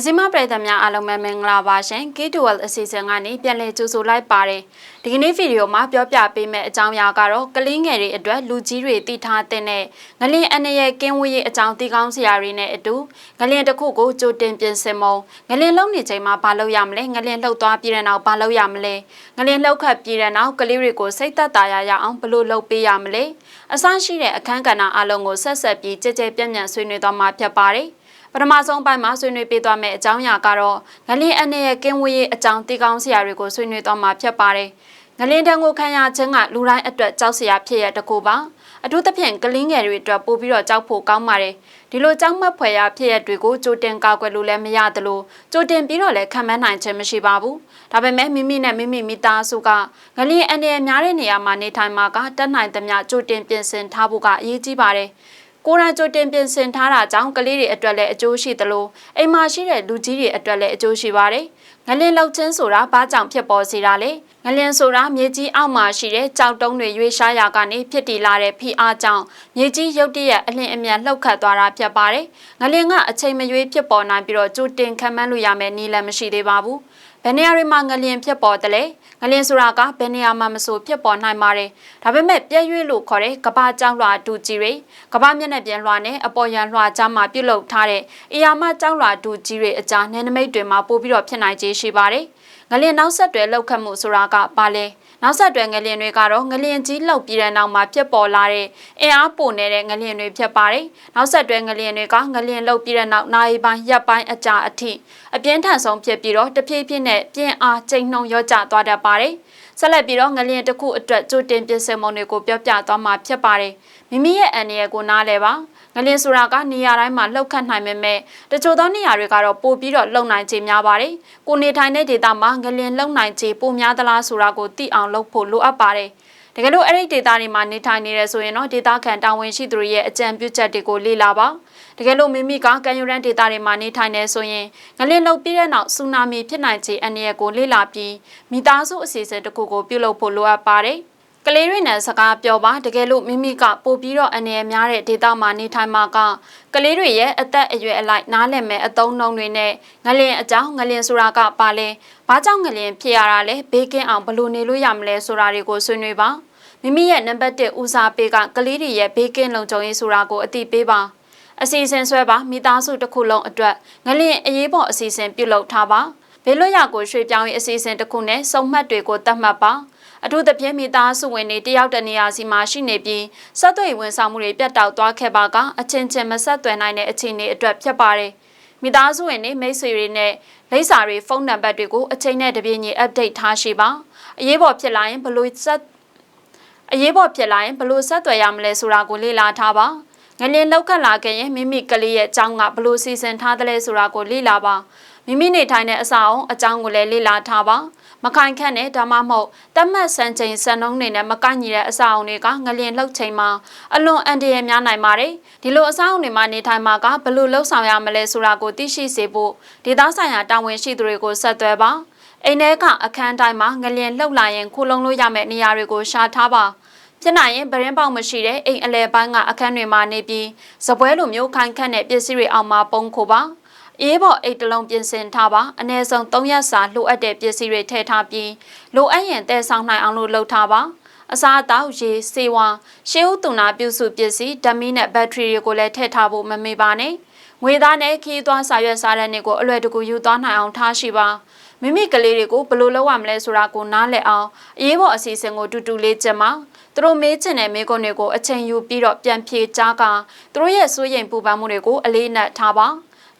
မြစီမပရိသတ်များအားလုံးပဲမင်္ဂလာပါရှင် K12 အစီအစဉ်ကနေပြန်လည်ကြိုဆိုလိုက်ပါတယ်ဒီကနေ့ဗီဒီယိုမှာပြောပြပေးမယ့်အကြောင်းအရာကတော့ကလေးငယ်တွေအတွက်လူကြီးတွေတည်ထားတဲ့ငလင်အနေရဲ့ကင်းဝေးရေးအကြောင်းသိကောင်းစရာတွေနဲ့အတူငလင်တစ်ခုကိုကြိုတင်ပြင်ဆင်မုံငလင်လုံနေချိန်မှာဘာလုပ်ရမလဲငလင်လှုပ်သွားပြီးတဲ့နောက်ဘာလုပ်ရမလဲငလင်လှုပ်ခတ်ပြီးတဲ့နောက်ကလေးတွေကိုစိတ်သက်သာရရအောင်ဘလို့လုပ်ပေးရမလဲအစရှိတဲ့အခန်းကဏ္ဍအလုံးကိုဆက်ဆက်ပြီးကြည်ကြဲပြန့်ပြန့်ဆွေးနွေးသွားမှာဖြစ်ပါတယ် ပထမဆုံးပိုင်းမှာဆွေးနွေးပေးသွားမယ့်အကြောင်းအရာကတော့ငလင်းအနေရဲ့ကင်းဝေးရေးအကြောင်းသိကောင်းစရာတွေကိုဆွေးနွေးသွားမှာဖြစ်ပါတယ်။ငလင်းတန်းကိုခံရခြင်းကလူတိုင်းအတွက်ကြောက်စရာဖြစ်ရတကူပါ။အထူးသဖြင့်ကလင်းငယ်တွေအတွက်ပို့ပြီးတော့ကြောက်ဖို့ကောင်းပါတယ်။ဒီလိုကြောက်မက်ဖွယ်ရာဖြစ်ရတွေကိုကြိုတင်ကာကွယ်လို့လည်းမရသလိုကြိုတင်ပြီးတော့လည်းခံမနိုင်ခြင်းမရှိပါဘူး။ဒါပေမဲ့မိမိနဲ့မိမိမိသားစုကငလင်းအနေနဲ့များတဲ့နေရာမှာနေထိုင်မှာကတက်နိုင်သမျှကြိုတင်ပြင်ဆင်ထားဖို့ကအရေးကြီးပါတယ်။ ကိုရိုနာကြိုတင်ပြင်ဆင်ထားတာကြောင့်ကလေးတွေအတွက်လည်းအကျိုးရှိသလိုအိမ်မှာရှိတဲ့လူကြီးတွေအတွက်လည်းအကျိုးရှိပါတယ်။ ငလင်လောက်ချင်းဆိုတာဘာကြောင့်ဖြစ်ပေါ်စေတာလဲ။ငလင်ဆိုတာမြေကြီးအောက်မှာရှိတဲ့ကြောက်တုံးတွေရွေးရှားရာကနေဖြစ်တည်လာတဲ့ဖိအားကြောင့်မြေကြီးရုတ်တရက်အလင်းအမြန်လှုပ်ခတ်သွားတာဖြစ်ပါတယ်။ငလင်ကအချိန်မရွေးဖြစ်ပေါ်နိုင်ပြီးတော့ကြိုတင်ခံမှန်းလို့ရမယ်နည်းလည်းမရှိသေးပါဘူး။ဘယ်နေရာတွေမှာငလျင်ဖြစ်ပေါ်တယ်လဲငလျင်ဆိုတာကဘယ်နေရာမှာမဆိုဖြစ်ပေါ်နိုင်ပါတယ်ဒါပေမဲ့ပြည့်ရွေ့လို့ခေါ်တဲ့ကဘာကြောင်းလွှာဒူကြီးတွေကဘာမျက်နှာပြင်လွှာနဲ့အပေါ်ရန်လွှာကြားမှာပြုတ်လုထားတဲ့အီယာမကြောင်းလွှာဒူကြီးတွေအကြားနယ်နိမိတ်တွေမှာပို့ပြီးတော့ဖြစ်နိုင်ခြေရှိပါတယ်ငလျင်နောက်ဆက်တွဲလောက်ခတ်မှုဆိုတာကဘာလဲနောက်ဆက်တွဲငလျင်တွေကတော့ငလျင်ကြီးလှုပ်ပြီးတဲ့နောက်မှာဖြစ်ပေါ်လာတဲ့အင်အားပိုနေတဲ့ငလျင်တွေဖြစ်ပါတယ်။နောက်ဆက်တွဲငလျင်တွေကငလျင်လှုပ်ပြီးတဲ့နောက်နာရီပိုင်းရက်ပိုင်းအကြာအထိအပြင်းထန်ဆုံးဖြစ်ပြီးတော့တဖြည်းဖြည်းနဲ့ပြင်းအားချိန်နှုံရော့ကျသွားတတ်ပါတယ်။ဆက်လက်ပြီးတော့ငလျင်တစ်ခုအတွက်ကြိုတင်ပြင်ဆင်မှုတွေကိုပြောပြသွားမှာဖြစ်ပါတယ်။မိမိရဲ့အန်ရယ်ကိုနားလဲပါ။ ငလင်းဆိုတာကနေရာတိုင်းမှာလှုပ်ခတ်နိုင်ပေမဲ့တချို့သောနေရာတွေကတော့ပိုပြီးတော့လှုပ်နိုင်ခြေများပါတယ်။ကိုနေထိုင်တဲ့ဒေသမှာငလင်းလှုပ်နိုင်ခြေပိုများသလားဆိုတာကိုသိအောင်လုပ်ဖို့လိုအပ်ပါတယ်။တကယ်လို့အဲ့ဒီဒေသတွေမှာနေထိုင်နေရဆိုရင်တော့ဒေသခံတာဝန်ရှိသူတွေရဲ့အကြံပြုချက်တွေကိုလေ့လာပါတကယ်လို့မိမိကကံယူရန်ဒေသတွေမှာနေထိုင်နေဆိုရင်ငလင်းလှုပ်ပြီးတဲ့နောက်ဆူနာမီဖြစ်နိုင်ခြေအန္တရာယ်ကိုလေ့လာပြီးမိသားစုအစီအစဉ်တစ်ခုကိုပြုလုပ်ဖို့လိုအပ်ပါတယ်။ ကလေးတွေနဲ့စကားပြောပါတကယ်လို့မိမိကပို့ပြီးတော့အနေရများတဲ့ဒေသမှာနေထိုင်မှာကကလေးတွေရဲ့အသက်အရွယ်အလိုက်နားလည်မဲ့အသုံးနှုန်းတွေနဲ့ငလင်အကြောင်းငလင်ဆိုတာကပါလဲဘာကြောင့်ငလင်ဖြစ်ရတာလဲဘေးကင်းအောင်ဘယ်လိုနေလို့ရမလဲဆိုတာတွေကိုဆွေးနွေးပါမိမိရဲ့နံပါတ်1ဦးစားပေးကကလေးတွေရဲ့ဘေးကင်းလုံခြုံရေးဆိုတာကိုအသိပေးပါအစီအစဉ်ဆွဲပါမိသားစုတစ်ခုလုံးအတွက်ငလင်အရေးပေါ်အစီအစဉ်ပြုလုပ်ထားပါဘေးလွတ်ရာကိုရွှေ့ပြောင်းရေးအစီအစဉ်တစ်ခုနဲ့စုံမှတ်တွေကိုတတ်မှတ်ပါ အထူးသဖြင့်မိသားစုဝင်တွေတယောက်တနေရာစီမှာရှိနေပြီးဆက်သွယ်ဝန်ဆောင်မှုတွေပြတ်တောက်သွားခဲ့ပါကအချင်းချင်းမဆက်သွယ်နိုင်တဲ့အခြေအနေအတွက်ဖြစ်ပါတယ်။မိသားစုဝင်တွေမိတ်ဆွေတွေနဲ့လိပ်စာတွေဖုန်းနံပါတ်တွေကိုအချိန်နဲ့တပြေးညီ update ထားရှိပါ။အရေးပေါ်ဖြစ်လာရင်ဘလို့ဆက်အရေးပေါ်ဖြစ်လာရင်ဘလို့ဆက်သွယ်ရမလဲဆိုတာကိုလေ့လာထားပါ။ငလင်လောက်ကလာခဲ့ရင်မိမိကလေးရဲ့အကြောင်းကဘလို့စီစဉ်ထားတယ်လဲဆိုတာကိုလေ့လာပါမိမိနေထိုင်တဲ့အစာအုံအကြောင်းကိုလည်းလေ့လာထားပါ မခိုင်ခန့်နဲ့ဒါမှမဟုတ်တတ်မှတ်စံချိန်စံနှုန်းတွေနဲ့မကန့်ညီတဲ့အစာအုံတွေကငလျင်လှုပ်ချိန်မှာအလွန်အန္တရာယ်များနိုင်ပါတယ်ဒီလိုအစာအုံတွေမှာနေထိုင်မှာကဘယ်လိုလှုပ်ဆောင်ရမလဲဆိုတာကိုသိရှိစေဖို့ဒေသဆိုင်ရာတာဝန်ရှိသူတွေကိုဆက်သွယ်ပါအိမ်ထဲကအခန်းတိုင်းမှာငလျင်လှုပ်လာရင်ခိုးလုံလို့ရမယ့်နေရာတွေကိုရှာထားပါဖြစ်နိုင်ရင်ဗရင်ပေါက်မရှိတဲ့အိမ်အလဲပိုင်းကအခန်းတွေမှာနေပြီးဇပွဲလိုမျိုးခိုင်ခန့်တဲ့ပစ္စည်းတွေအောင်မှာပုံခိုပါ အေးပေါ်အိတ်တလုံးပြင်ဆင်ထားပါအနည်းဆုံး3ရက်စာလိုအပ်တဲ့ပစ္စည်းတွေထည့်ထားပြီးလိုအပ်ရင်တည်ဆောင်နိုင်အောင်လို့လုပ်ထားပါအစားအသောက်ရေစေဝါရှေးဥတုနာပြုစုပစ္စည်းဓမီနဲ့ဘက်ထရီတွေကိုလည်းထည့်ထားဖို့မမေ့ပါနဲ့ငွေသားနဲ့ခီးသွားစာရွက်စားတဲ့နေ့ကိုအလွယ်တကူယူသွားနိုင်အောင်ထားရှိပါမိမိကလေးတွေကိုဘယ်လိုလုပ်ရမလဲဆိုတာကိုနားလည်အောင်အရေးပေါ်အစီအစဉ်ကိုတူတူလေးကျမသူတို့မေးချင်တဲ့မေးခွန်းတွေကိုအချိန်ယူပြီးတော့ပြန်ဖြေကြားကသူတို့ရဲ့စိုးရိမ်ပူပန်မှုတွေကိုအလေးနက်ထားပါ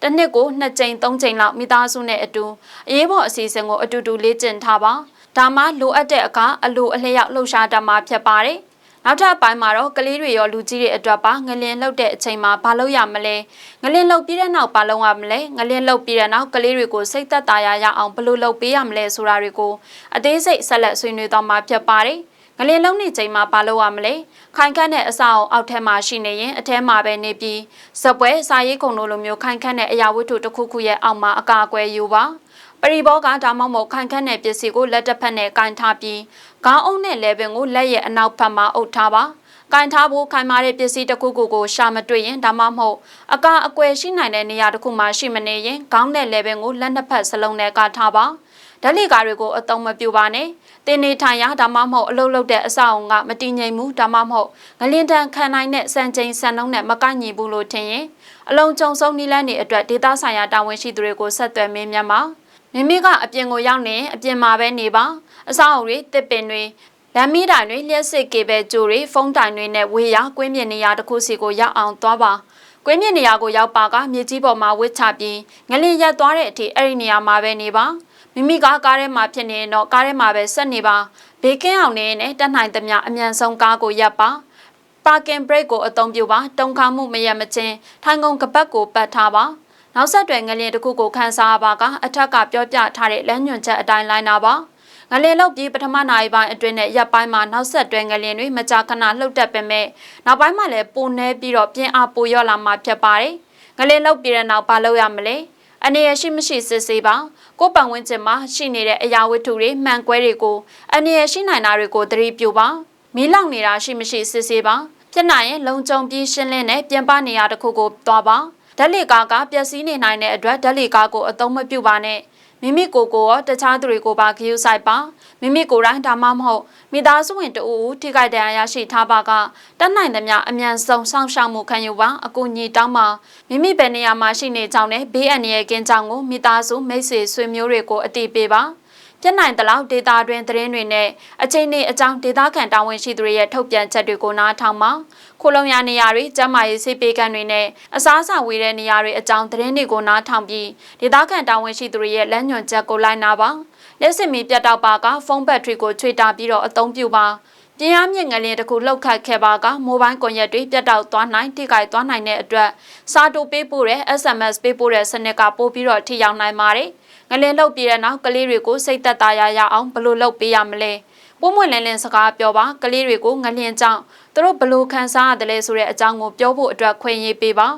တစ်နှစ်ကိုနှစ်ကြိမ်သုံးကြိမ်လောက်မိသားစုနဲ့အတူအရေးပေါ်အစီအစဉ်ကိုအတူတူလေ့ကျင့်ထားပါဒါမှလိုအပ်တဲ့အခါအလိုအလျောက်လှုပ်ရှားတတ်မှာဖြစ်ပါတယ်နောက်ထပ်အပိုင်းမှာတော့ကလေးတွေရောလူကြီးတွေအတွက်ပါငလင်းလှုပ်တဲ့အချိန်မှာဘာလုပ်ရမလဲငလင်းလှုပ်ပြီးတဲ့နောက်ဘာလုပ်ရမလဲငလင်းလှုပ်ပြီးတဲ့နောက်ကလေးတွေကိုစိတ်သက်သာရရအောင်ဘယ်လိုလုပ်ပေးရမလဲဆိုတာတွေကိုအသေးစိတ်ဆက်လက်ဆွေးနွေးသွားမှာဖြစ်ပါတယ် ငလင်လုံးနေချိန်မှာဘာလုပ်ရမလဲခိုင်ခန့်တဲ့အစာအုံအောက်ထဲမှာရှိနေရင်အထဲမှာပဲနေပြီးဇပွဲစာရေးခုံတို့လိုမျိုးခိုင်ခန့်တဲ့အရာဝတ္ထုတစ်ခုခုရဲ့အောက်မှာအကာအကွယ်ယူပါပရိဘောကဒါမှမဟုတ်ခိုင်ခန့်တဲ့ပစ္စည်းကိုလက်တစ်ဖက်နဲ့ကင်ထားပြီးခေါင်းအုပ်နဲ့လဲပင်ကိုလက်ရဲ့အနောက်ဘက်မှာအုပ်ထားပါကင်ထားဖို့ခိုင်မာတဲ့ပစ္စည်းတစ်ခုခုကိုရှာမတွေ့ရင်ဒါမှမဟုတ်အကအကွယ်ရှိနိုင်တဲ့နေရာတစ်ခုမှာရှိမနေရင်ခေါင်းနဲ့လေပင်ကိုလက်နှစ်ဖက်စလုံးနဲ့ကထားပါ ဓာတ်လီကားတွေကိုအသုံးမပြုပါနဲ့တင်းနေထိုင်ရဒါမှမဟုတ်အလုတ်လုတ်တဲ့အဆောက်အုံကမတည်ငြိမ်မှုဒါမှမဟုတ်ငလင်တန်ခံနိုင်တဲ့စံချိန်စံနှုန်းနဲ့မကိုက်ညီဘူးလို့ထင်ရင်အလုံးကြုံဆုံးနီးလန်းနေအတွက်ဒေတာဆိုင်ရာတာဝန်ရှိသူတွေကိုဆက်သွယ်မင်းမြတ်ပါမိမိကအပြင်ကိုရောက်နေအပြင်မှာပဲနေပါအဆောက်အုံတွေတစ်ပင်တွေလမ်းမီးတိုင်တွေလျှက်စစ်ကေဘဲကြိုတွေဖုန်းတိုင်တွေနဲ့ဝေးရကွင်းမြင့်နေရာတစ်ခုစီကိုရောက်အောင်သွားပါကွင်းမြင့်နေရာကိုရောက်ပါကမြေကြီးပေါ်မှာဝစ်ချပြီးငလင်ရက်သွားတဲ့အထိအဲ့ဒီနေရာမှာပဲနေပါ မိမိကကားထဲမှာဖြစ်နေရင်တော့ကားထဲမှာပဲဆက်နေပါဘေးကင်းအောင်နေနဲ့တက်နိုင်သမျှအမြန်ဆုံးကားကိုရပ်ပါပါကင်ဘရိတ်ကိုအသုံးပြုပါတုံခါမှုမရမချင်းထိုင်ကုန်ကပတ်ကိုပတ်ထားပါနောက်ဆက်တွဲငလျင်တစ်ခုကိုခန်းစားပါကအထက်ကပြောပြထားတဲ့လမ်းညွှန်ချက်အတိုင်းလိုက်နာပါငလျင်လောက်ပြီးပထမနိုင်ပိုင်းအတွင်းနဲ့ရပ်ပိုင်းမှာနောက်ဆက်တွဲငလျင်တွေမကြာခဏလှုပ်တက်ပေမဲ့နောက်ပိုင်းမှာလည်းပုံနေပြီးတော့ပြင်းအားပိုရော့လာမှဖြစ်ပါတယ်ငလျင်လောက်ပြီးတဲ့နောက်ဘာလုပ်ရမလဲ အနေရရှိမရှိစစ်ဆေးပါကိုယ်ပတ်ဝန်းကျင်မှာရှိနေတဲ့အရာဝတ္ထုတွေမှန်ကွဲတွေကိုအနေရရှိနိုင်တာတွေကိုသတိပြုပါမီးလောင်နေတာရှိမရှိစစ်ဆေးပါဖြစ်နိုင်ရင်လုံခြုံပြီးရှင်းလင်းတဲ့ပြန်ပနေရာတစ်ခုကိုသွားပါဓာတ်လေကားကပျက်စီးနေနိုင်တဲ့အတွက်ဓာတ်လေကားကိုအသုံးမပြုပါနဲ့ မိမိကိုယ်ကိုရောတခြားသူတွေကိုပါဂရုစိုက်ပါမိမိကိုယ်တိုင်ဒါမှမဟုတ်မိသားစုဝင်တအူထိခိုက်ဒဏ်ရာရရှိထားပါကတတ်နိုင်သမျှအမြန်ဆုံးစောင့်ရှောက်မှုခံယူပါအကူအညီတောင်းပါမိမိဘယ်နေရာမှာရှိနေကြောင်းနဲ့ဘေးအန္တရာယ်ကင်းကြောင်းကိုမိသားစုမိတ်ဆွေဆွေမျိုးတွေကိုအတိပေးပါ ပြစ်နိုင်သလောက်ဒေတာတွင်သတင်းတွေနဲ့အချိန်နဲ့အကြောင်းဒေတာခံတာဝန်ရှိသူတွေရဲ့ထုတ်ပြန်ချက်တွေကိုနားထောင်ပါခိုလုံရနေရာတွေကျန်းမာရေးဆေးပေးကမ်းတွေနဲ့အစားအစာဝေတဲ့နေရာတွေအကြောင်းသတင်းတွေကိုနားထောင်ပြီးဒေတာခံတာဝန်ရှိသူတွေရဲ့လက်ညွှန်ချက်ကိုလိုက်နာပါလက်စင်မီပြတ်တော့ပါကဖုန်းဘက်ထရီကိုချွေတာပြီးတော့အသုံးပြုပါ ပြင်းအားမြင့်ငလျင်တစ်ခုလှုပ်ခတ်ခဲ့ပါကမိုဘိုင်းကွန်ရက်တွေပြတ်တောက်သွားနိုင်ထိခိုက်သွားနိုင်တဲ့အတွက်စာတိုပေးပို့တဲ့ SMS ပေးပို့တဲ့စနစ်ကပို့ပြီးတော့ထိရောက်နိုင်ပါတယ်ငလျင်လှုပ်ပြီးတဲ့နောက်ကလေးတွေကိုစိတ်သက်သာရရအောင်ဘယ်လိုလုပ်ပေးရမလဲပုံမွင့်လင်းလင်းစကားပြောပါကလေးတွေကိုငလျင်ကြောင့်သူတို့ဘလို့ခံစားရတယ်လဲဆိုတဲ့အကြောင်းကိုပြောဖို့အတွက်ခွင့်ရေးပေးပါ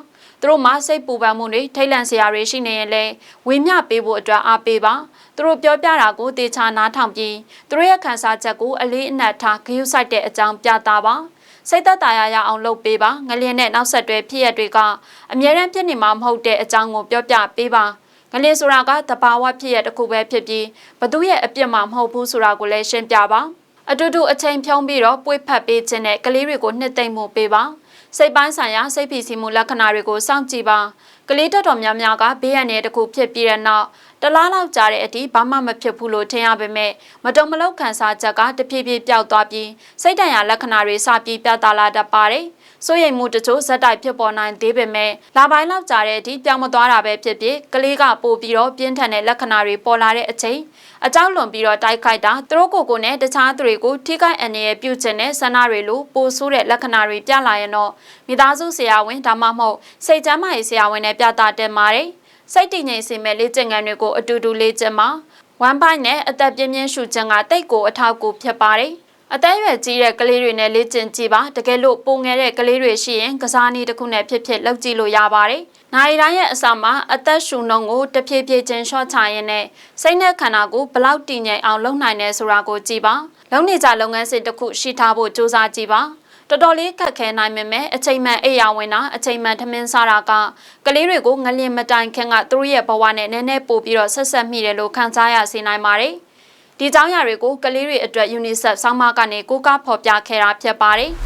သူတို့မှစိတ်ပူပန်မှုတွေထိတ်လန့်စရာတွေရှိနေရင်လည်းဝေမျှပေးဖို့အတွက်အားပေးပါ သူတို့ပြောပြတာကိုတေချာနားထောင်ပြီးသူတို့ရဲ့ခံစားချက်ကိုအလေးအနက်ထားဂရုစိုက်တဲ့အကြောင်းပြသပါစိတ်သက်သာရရအောင်လုပ်ပေးပါငလျင်နဲ့နောက်ဆက်တွဲဖြစ်ရတွေကအမြဲတမ်းဖြစ်နေမှာမဟုတ်တဲ့အကြောင်းကိုပြောပြပေးပါငလျင်ဆိုတာကတဘာဝဖြစ်ရတစ်ခုပဲဖြစ်ပြီးဘသူရဲ့အပြစ်မှမဟုတ်ဘူးဆိုတာကိုလည်းရှင်းပြပါအတူတူအချိန်ဖြုံးပြီးတော့ပွေဖက်ပေးခြင်းနဲ့ကလေးတွေကိုနှစ်သိမ့်မှုပေးပါ စိတ်ပိုင်းဆိုင်ရာစိတ်ဖိစီးမှုလက္ခဏာတွေကိုစောင့်ကြည့်ပါကလေးတော်တော်များများကဘေးရန်တဲ့တခုဖြစ်ပြီးတဲ့နောက်တလားလောက်ကြာတဲ့အထိဘာမှမဖြစ်ဘူးလို့ထင်ရပေမဲ့မတုံမလောက်ခံစားချက်ကတဖြည်းဖြည်းပျောက်သွားပြီးစိတ်တန်ရာလက္ခဏာတွေစပြီးပြသလာတတ်ပါတယ်။ စိုးရိမ်မှုတချို့ဇက်တိုက်ဖြစ်ပေါ်နိုင်သေးပေမဲ့လာပိုင်းလောက်ကြာတဲ့အထိပြောင်းမသွားတာပဲဖြစ်ဖြစ်ကလေးကပို့ပြီးတော့ပြင်းထန်တဲ့လက္ခဏာတွေပေါ်လာတဲ့အချိန်အကြောက်လွန်ပြီးတော့တိုက်ခိုက်တာသူတို့ကိုယ်ကိုနဲ့တခြားသူတွေကိုထိခိုက်အန္တရာယ်ပြုခြင်းနဲ့ဆန္ဒတွေလိုပိုဆိုးတဲ့လက္ခဏာတွေပြလာရင်တော့မိသားစုဆရာဝန်ဒါမှမဟုတ်စိတ်ကျန်းမာရေးဆရာဝန်နဲ့ပြသတင်ပါတယ်။စိတ်တည်ငြိမ်စေမဲ့လေ့ကျင့်ခန်းတွေကိုအတူတူလေ့ကျင့်ပါဝမ်ပိုင်းနဲ့အသက်ပြင်းပြင်းရှူခြင်းကတိတ်ကိုအထောက်အကူဖြစ်ပါတယ် အသက်အရွယ်ကြီးတဲ့ကလေးတွေနဲ့လေ့ကျင့်ကြည့်ပါတကယ်လို့ပုံငယ်တဲ့ကလေးတွေရှိရင်ကစားနည်းတစ်ခုနဲ့ဖြစ်ဖြစ်လုပ်ကြည့်လို့ရပါတယ်။နိုင်တိုင်းရဲ့အစမှာအသက်ရှူနှုန်းကိုတဖြည်းဖြည်းချင်းလျှော့ချရင်းနဲ့စိတ်နဲ့ခန္ဓာကိုဘလောက်တည်ငြိမ်အောင်လုပ်နိုင်လဲဆိုတာကိုကြည့်ပါ။လုပ်နေကြလုပ်ငန်းစဉ်တစ်ခုရှိထားဖို့စူးစမ်းကြည့်ပါ။တော်တော်လေးခက်ခဲနိုင်ပေမဲ့အချိန်မှန်အိယာဝင်တာအချိန်မှန်ထမင်းစားတာကကလေးတွေကိုငလျင်မတိုင်ခင်ကသူတို့ရဲ့ဘဝနဲ့နည်းနည်းပို့ပြီးတော့ဆက်ဆက်မိတယ်လို့ခံစားရစေနိုင်ပါတယ်။ ဒီကြောင်းရာတွေကိုကလေးတွေအတွက် UNICEF ဆောင်းပါးကနေကိုးကားဖော်ပြခဲ့တာဖြစ်ပါတယ်။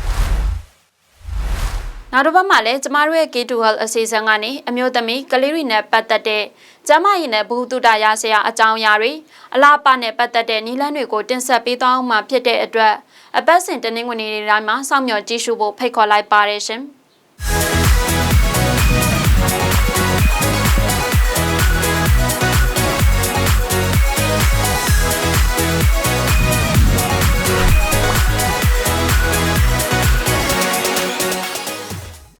နောက်တစ်ပတ်မှာလည်းကျမတို့ရဲ့ K2 Health အစီအစဉ်ကနေအမျိုးသမီးကလေးတွေနဲ့ပတ်သက်တဲ့ကျမရည်နဲ့ဘူတုတရဆရာအကြောင်းအရာတွေအလားပါနဲ့ပတ်သက်တဲ့နည်းလမ်းတွေကိုတင်ဆက်ပေးသွားအောင်မှာဖြစ်တဲ့အတွက်အပတ်စဉ်တနင်္ဂနွေနေ့တိုင်းမှာစောင့်မျှော်ကြည့်ရှုဖို့ဖိတ်ခေါ်လိုက်ပါတယ်ရှင်။